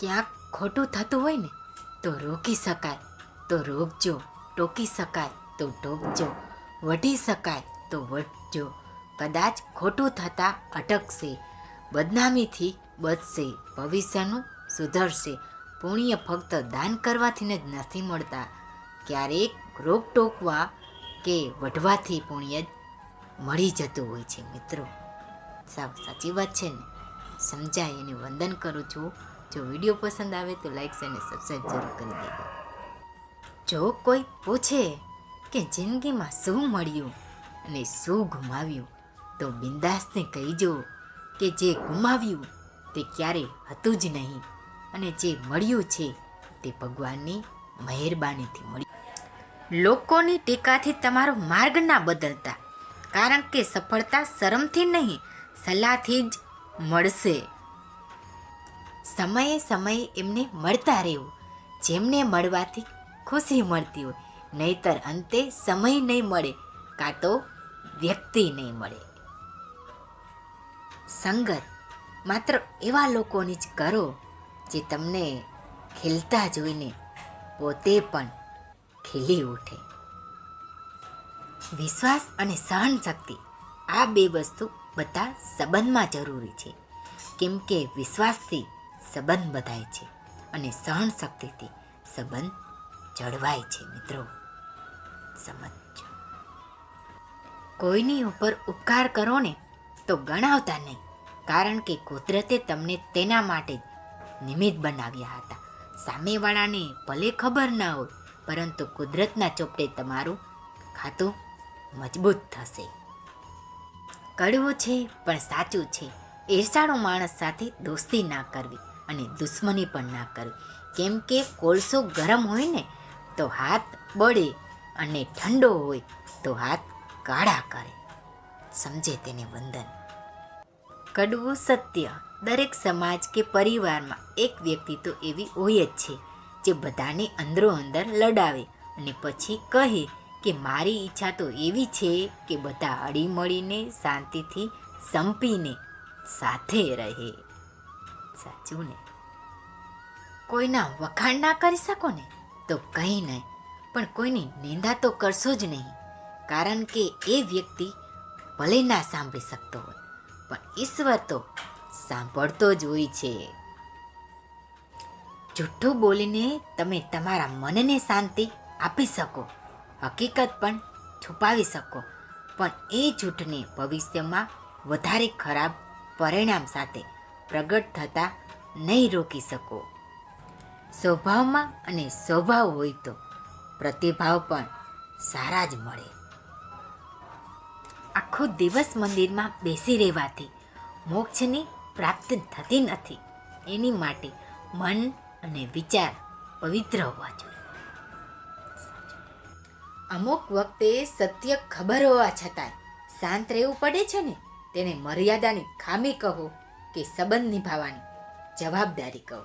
ક્યાંક ખોટું થતું હોય ને, તો રોકી શકાય. તો રોકજો, ટોકી શકાય, તો ટોકજો. વઢી શકાય, તો વઢજો. કદાચ ખોટું થતાં અટકશે. બદનામીથી બચશે, ભવિષ્યનું સુધરશે. પુણ્ય ફક્ત દાન કરવાથી જ નથી મળતા. ક્યારેક રોક ટોકવા કે વઢવાથી પુણ્ય મળી જતું હોય છે મિત્રો. સાવ સાચી વાત છે ને. સમજાય એને વંદન કરું છું. જો વીડિયો પસંદ આવે તો લાઇક્સ અને સબસ્ક્રાઈબ જરૂર કરી દેજો. જો કોઈ પૂછે કે જિંદગીમાં શું મળ્યું અને શું ગુમાવ્યું, તો બિંદાસને કહીજો કે જે ગુમાવ્યું તે ક્યારેય હતું જ નહીં અને જે મળ્યું છે તે ભગવાનની મહેરબાનીથી મળ્યું. લોકોની ટીકાથી તમારો માર્ગ ના બદલતા, કારણ કે સફળતા શરમથી નહીં, સલાહથી જ મળશે. સમયે સમયે એમને મળતા રહેવું. જેમને મળવાથી ખુશી મળતી હોય. નહીતર અંતે સમય નહીં મળે, કાં તો વ્યક્તિ નહીં મળે. સંગત, માત્ર એવા લોકોની જ કરો જે તમને ખીલતા જોઈને પોતે પણ ખીલી ઉઠે. વિશ્વાસ અને સહનશક્તિ આ બે વસ્તુ બધા સંબંધમાં જરૂરી છે. કેમ કે વિશ્વાસથી સંબંધ બધાય છે. અને સહનશક્તિથી સંબંધ જળવાય છે, મિત્રો. સમજો કોઈની ઉપર ઉપકાર કરો ને, તો ગણાવતા નહીં. કારણ કે કુદરતે તમને તેના માટે નિમિત્ત બનાવ્યા હતા. સામેવાળાને ભલે ખબર ના હોય, પરંતુ કુદરતના ચોપડે તમારું ખાતું મજબૂત થશે. કડવું છે, પણ સાચું છે. ઈર્ષાળુ માણસ સાથે દોસ્તી ના કરવી. અને દુશ્મની પણ ના કરવી કેમ કે કોલસો ગરમ હોય ને, તો હાથ બળે અને ઠંડો હોય, તો હાથ કાળા કરે. સમજે તેને વંદન. કડવું સત્ય. દરેક સમાજ કે પરિવારમાં એક વ્યક્તિ તો એવી હોય જ છે, જે બધાને અંદરો અંદર લડાવે અને પછી કહે કે મારી ઈચ્છા તો એવી છે કે બધા હળીમળીને શાંતિથી સંપીને સાથે રહે. સાચું ને કોઈના વખાણ ના કરી શકો ને, તો કંઈ નહીં. પણ કોઈની નિંદા તો કરશો જ નહીં. કારણ કે એ વ્યક્તિ ભલે ના સાંભળી શકતો હોય, પણ ઈશ્વર તો સાંભળતો જ હોય છે. જૂઠું બોલીને તમે તમારા મનને શાંતિ આપી શકો, હકીકત પણ છુપાવી શકો, પણ એ જૂઠને ભવિષ્યમાં વધારે ખરાબ પરિણામ સાથે પ્રગટ થતા નહીં રોકી શકો. સ્વભાવમાં અને સ્વભાવ હોય તો પ્રતિભાવ પણ સારા જ મળે. આખો દિવસ મંદિરમાં બેસી રહેવાથી મોક્ષની પ્રાપ્તિ થતી નથી. એની માટે મન અને વિચાર પવિત્ર હોવા જોઈએ. અમુક વખતે સત્ય ખબર હોવા છતાંય શાંત રહેવું પડે છે ને? તેને મર્યાદાની ખામી કહો. કે સંબંધ નિભાવવાની જવાબદારી કહો.